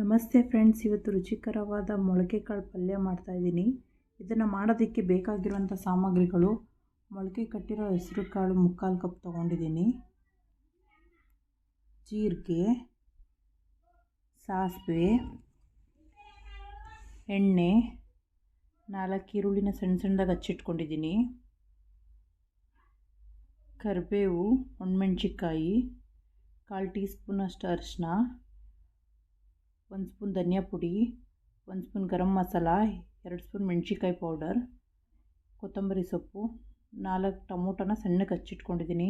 ನಮಸ್ತೆ ಫ್ರೆಂಡ್ಸ್, ಇವತ್ತು ರುಚಿಕರವಾದ ಮೊಳಕೆ ಕಾಳು ಪಲ್ಯ ಮಾಡ್ತಾಯಿದ್ದೀನಿ ಇದನ್ನು ಮಾಡೋದಕ್ಕೆ ಬೇಕಾಗಿರುವಂಥ ಸಾಮಗ್ರಿಗಳು, ಮೊಳಕೆ ಕಟ್ಟಿರೋ ಹೆಸರು ಕಾಳು ಮುಕ್ಕಾಲು ಕಪ್ ತೊಗೊಂಡಿದ್ದೀನಿ. ಜೀರಿಗೆ, ಸಾಸಿವೆ, ಎಣ್ಣೆ, ನಾಲ್ಕು ಈರುಳ್ಳಿನ ಸಣ್ಣ ಸಣ್ಣದಾಗಿ ಹಚ್ಚಿಟ್ಕೊಂಡಿದ್ದೀನಿ. ಕರಿಬೇವು ಒಣಮೆಣ್ಸಿಕಾಯಿ ಕಾಲು ಟೀ ಸ್ಪೂನಷ್ಟು ಅರಿಶಿನ ಒಂದು ಸ್ಪೂನ್ ಧನಿಯಾ ಪುಡಿ ಒಂದು ಸ್ಪೂನ್ ಗರಂ ಮಸಾಲ ಎರಡು ಸ್ಪೂನ್ ಮೆಣಸಿಕಾಯಿ ಪೌಡರ್ ಕೊತ್ತಂಬರಿ ಸೊಪ್ಪು ನಾಲ್ಕು ಟೊಮೊಟೊನ ಸಣ್ಣಗೆ ಹಚ್ಚಿಟ್ಕೊಂಡಿದ್ದೀನಿ.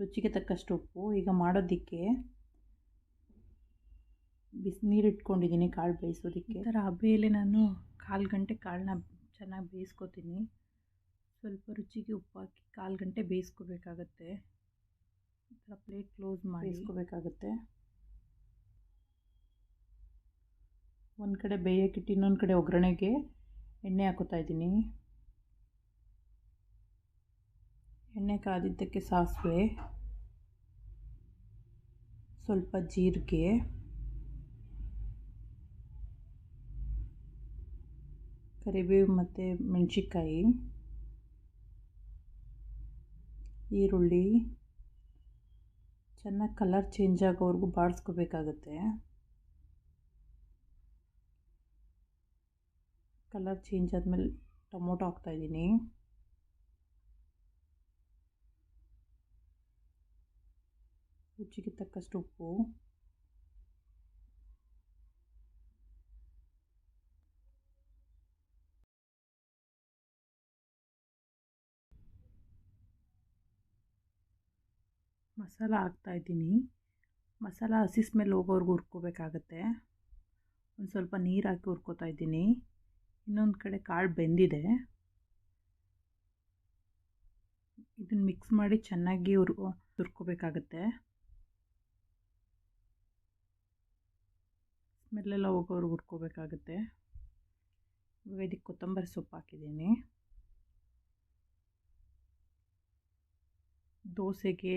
ರುಚಿಗೆ ತಕ್ಕಷ್ಟು ಉಪ್ಪು. ಈಗ ಮಾಡೋದಕ್ಕೆ ಬಿಸಿನೀರು ಇಟ್ಕೊಂಡಿದ್ದೀನಿ ಕಾಳು ಬೇಯಿಸೋದಕ್ಕೆ. ಈ ಥರ ಹಬೆಯಲ್ಲಿ ನಾನು ಕಾಲು ಗಂಟೆ ಕಾಳನ್ನ ಚೆನ್ನಾಗಿ ಬೇಯಿಸ್ಕೊತೀನಿ. ಸ್ವಲ್ಪ ರುಚಿಗೆ ಉಪ್ಪು ಹಾಕಿ ಕಾಲು ಗಂಟೆ ಬೇಯಿಸ್ಕೋಬೇಕಾಗತ್ತೆ. ಈ ಥರ ಪ್ಲೇಟ್ ಕ್ಲೋಸ್ ಮಾಡಿ. ಬೇಯಿಸ್ಕೋಬೇಕಾಗತ್ತೆ. ಒಂದು ಕಡೆ ಬೇಯೋಕ್ಕಿಟ್ಟು ಇನ್ನೊಂದು ಕಡೆ ಒಗ್ಗರಣೆಗೆ ಎಣ್ಣೆ ಹಾಕೋತಾ ಇದ್ದೀನಿ. ಎಣ್ಣೆ ಕಾದಿದ್ದಕ್ಕೆ ಸಾಸಿವೆ, ಸ್ವಲ್ಪ ಜೀರಿಗೆ, ಕರಿಬೇವು ಮತ್ತು ಮೆಣಸಿನ್ಕಾಯಿ, ಈರುಳ್ಳಿ. ಚೆನ್ನಾಗಿ ಕಲರ್ ಚೇಂಜ್ ಆಗೋವರೆಗೂ ಬಾಡಿಸ್ಕೋಬೇಕಾಗತ್ತೆ ಕಲರ್ ಚೇಂಜ್ ಆದಮೇಲೆ ಟೊಮೊಟೊ ಹಾಕ್ತಾಯಿದ್ದೀನಿ ರುಚಿಗೆ ತಕ್ಕಷ್ಟು ಉಪ್ಪು. ಮಸಾಲ ಹಾಕ್ತಾಯಿದ್ದೀನಿ ಮಸಾಲ ಹಸಿ ಸ್ಮೆಲ್ ಹೋಗೋವರೆಗೂ ಹುರ್ಕೋಬೇಕಾಗತ್ತೆ. ಒಂದು ಸ್ವಲ್ಪ ನೀರು ಹಾಕಿ ಹುರ್ಕೋತಾ ಇದ್ದೀನಿ. ಇನ್ನೊಂದು ಕಡೆ ಕಾಳು ಬೆಂದಿದೆ. ಇದನ್ನು ಮಿಕ್ಸ್ ಮಾಡಿ ಚೆನ್ನಾಗಿ ಉರ್ ಹುರ್ಕೋಬೇಕಾಗತ್ತೆ ಸ್ಮೆಲ್ಲೆಲ್ಲ ಹೋಗೋರು ಹುರ್ಕೋಬೇಕಾಗತ್ತೆ. ಇವಾಗ ಇದಕ್ಕೆ ಕೊತ್ತಂಬರಿ ಸೊಪ್ಪು ಹಾಕಿದ್ದೀನಿ. ದೋಸೆಗೆ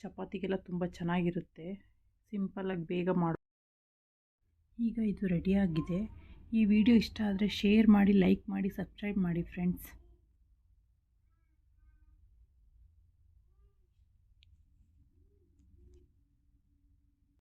ಚಪಾತಿಗೆಲ್ಲ ತುಂಬ ಚೆನ್ನಾಗಿರುತ್ತೆ. ಸಿಂಪಲ್ಲಾಗಿ ಬೇಗ ಮಾಡಿ. ಈಗ ಇದು ರೆಡಿಯಾಗಿದೆ ಈ ವಿಡಿಯೋ ಇಷ್ಟ ಆದರೆ ಶೇರ್ ಮಾಡಿ ಲೈಕ್ ಮಾಡಿ ಸಬ್ಸ್ಕ್ರೈಬ್ ಮಾಡಿ ಫ್ರೆಂಡ್ಸ್